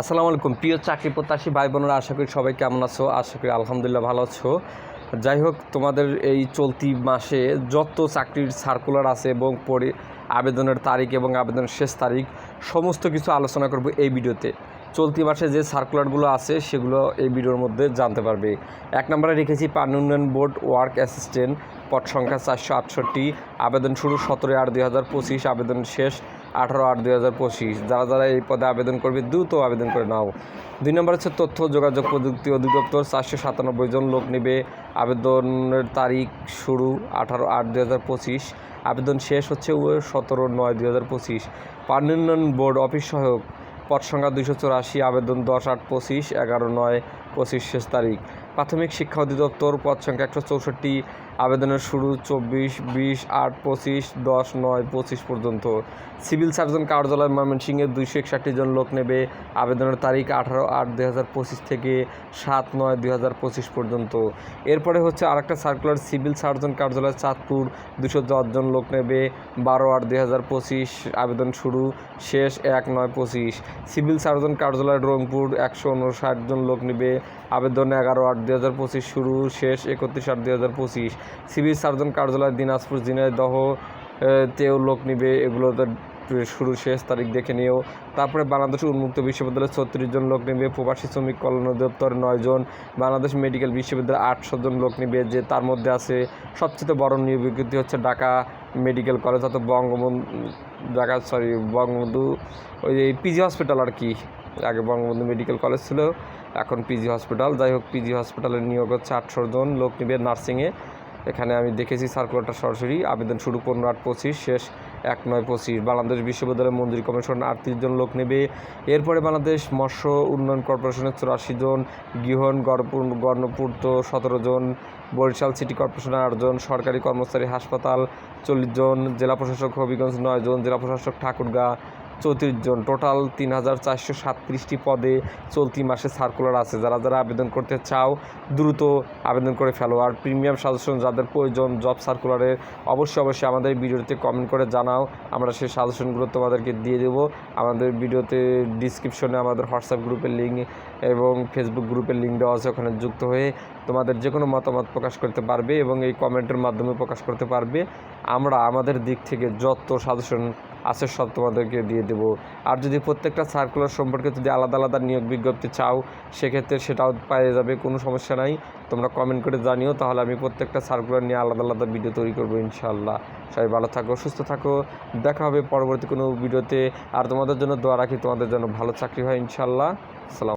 আসসালামু আলাইকুম। প্রিয় চাকরি প্রত্যাশী ভাই বোনেরা আশা করি সবাই কেমন আছো? আশা করি আলহামদুলিল্লাহ ভালো আছো। যাই হোক, তোমাদের এই চলতি মাসে যত চাকরির সার্কুলার আছে এবং পরে আবেদনের তারিখ এবং আবেদনের শেষ তারিখ, সমস্ত কিছু আলোচনা করব এই ভিডিওতে। চলতি মাসে যে সার্কুলারগুলো আছে, সেগুলো এই ভিডিওর মধ্যে জানতে পারবে। এক নম্বরে রেখেছি পানি উন্নয়ন বোর্ড ওয়ার্ক অ্যাসিস্ট্যান্ট, পদ সংখ্যা চারশো আটষট্টি, আবেদন শুরু সতেরোই আট দুই হাজার পঁচিশ, আবেদন শেষ আঠারো আট দুই হাজার পঁচিশ। যারা যারা এই পদে আবেদন করবে, দ্রুত আবেদন করে নাও। দুই নম্বর হচ্ছে তথ্য, যোগাযোগ প্রযুক্তি অধিদপ্তর। চারশো সাতানব্বই জন লোক নেবে। আবেদনের তারিখ শুরু আঠারো আট দুই হাজার পঁচিশ। আবেদন শেষ হচ্ছে সতেরো নয় দুই হাজার পঁচিশ। পানি উন্নয়ন বোর্ড অফিস সহায়ক। পদ সংখ্যা দুশো চুরাশি, আবেদন দশ আট পঁচিশ, এগারো নয় পঁচিশ শেষ তারিখ। প্রাথমিক শিক্ষা অধিদপ্তর পদ সংখ্যা একশো চৌষট্টি, আবেদনের শুরু চব্বিশ, বিশ, আট, পঁচিশ, দশ, নয়, পঁচিশ পর্যন্ত। সিভিল সার্জন কার্যালয় ময়মনসিংহের দুইশো একষট্টি জন লোক নেবে। আবেদনের তারিখ আঠারো আট দুই হাজার পঁচিশ থেকে সাত নয় দুই হাজার পঁচিশ পর্যন্ত। এরপরে হচ্ছে আরেকটা সার্কুলার সিভিল সার্জন কার্যালয় চাঁদপুর, দুশো দশ জন লোক নেবে। বারো আট দুই হাজার পঁচিশ, আবেদন শুরু শেষ এক নয় পঁচিশ। সিভিল সার্জন কার্যালয় রংপুর, একশো উনষাট জন লোক নেবে। আবেদন এগারো আট দুই হাজার পঁচিশ শুরু শেষ একত্রিশ আট দুই হাজার পঁচিশ। সিভিল সার্জন কার্যালয় দিনাজপুর এ, তেও লোক নিবে এগুলো তো শুরু শেষ তারিখ দেখে নিও। তারপরে বাংলাদেশ উন্মুক্ত বিশ্ববিদ্যালয়ে ছত্রিশ জন লোক নেবে প্রবাসী শ্রমিক কল্যাণ অধিদপ্তর নয় জন বাংলাদেশ মেডিকেল বিশ্ববিদ্যালয়ে আটশো জন লোক নেবে যে তার মধ্যে আছে সবচেয়ে বড় নিয়োগ বিজ্ঞপ্তি হচ্ছে ঢাকা মেডিকেল কলেজ অর্থাৎ বঙ্গবন্ধু ঢাকা সরি বঙ্গবন্ধু ওই পিজি হসপিটাল আর কি আগে বঙ্গবন্ধু মেডিকেল কলেজ ছিল। এখন পিজি হসপিটাল যাই হোক পিজি হসপিটালের নিয়োগ হচ্ছে আটশো জন লোক নিবে নার্সিংয়ে এখানে আমি দেখেছি সার্কুলারটা সরাসরি। আবেদন শুরু পনেরো আট পঁচিশ, শেষ এক নয় পঁচিশ। বাংলাদেশ বিশ্ববিদ্যালয় মন্দির কমিশন আটত্রিশ জন লোক নেবে। এরপরে বাংলাদেশ মৎস্য উন্নয়ন কর্পোরেশনের চুরাশি জন গৃহণ গণপূর্ত সতেরো জন, বরিশাল সিটি কর্পোরেশনের আটজন সরকারি কর্মচারী হাসপাতাল চল্লিশ জন, জেলা প্রশাসক হবিগঞ্জ নয় জন, জেলা প্রশাসক ঠাকুরগাঁ চৌত্রিশ জন। টোটাল তিন হাজার চারশো সাতত্রিশটি পদে চলতি মাসে সার্কুলার আছে। যারা যারা আবেদন করতে চাও, দ্রুত আবেদন করে ফেলো। আর প্রিমিয়াম সাজেশন যাদের প্রয়োজন জব সার্কুলারের অবশ্যই অবশ্যই আমাদের ভিডিওতে কমেন্ট করে জানাও। আমরা সেই সাজেশনগুলো তোমাদেরকে দিয়ে দেবো। আমাদের ভিডিওতে ডিসক্রিপশনে আমাদের হোয়াটসঅ্যাপ গ্রুপের লিঙ্ক এবং ফেসবুক গ্রুপের লিঙ্ক দেওয়া আছে। ওখানে যুক্ত হয়ে তোমাদের যে কোনো মতামত প্রকাশ করতে পারবে এবং এই কমেন্টের মাধ্যমে প্রকাশ করতে পারবে। আমরা আমাদের দিক থেকে যত সাজেশন আছে সব তোমাদেরকে দিয়ে দেব। আর যদি প্রত্যেকটা সার্কুলার সম্পর্কে যদি আলাদা আলাদা নিয়োগ বিজ্ঞপ্তি চাও, সেক্ষেত্রে সেটাও পাওয়া যাবে, কোনো সমস্যা নাই। তোমরা কমেন্ট করে জানিও, তাহলে আমি প্রত্যেকটা সার্কুলার নিয়ে আলাদা আলাদা ভিডিও তৈরি করব ইনশাল্লাহ সবাই ভালো থাকো, সুস্থ থাকো, দেখা হবে পরবর্তী কোনো ভিডিওতে আর তোমাদের জন্য দোয়া রাখি, তোমাদের জন্য ভালো চাকরি হয় ইনশাল্লাহ সালাম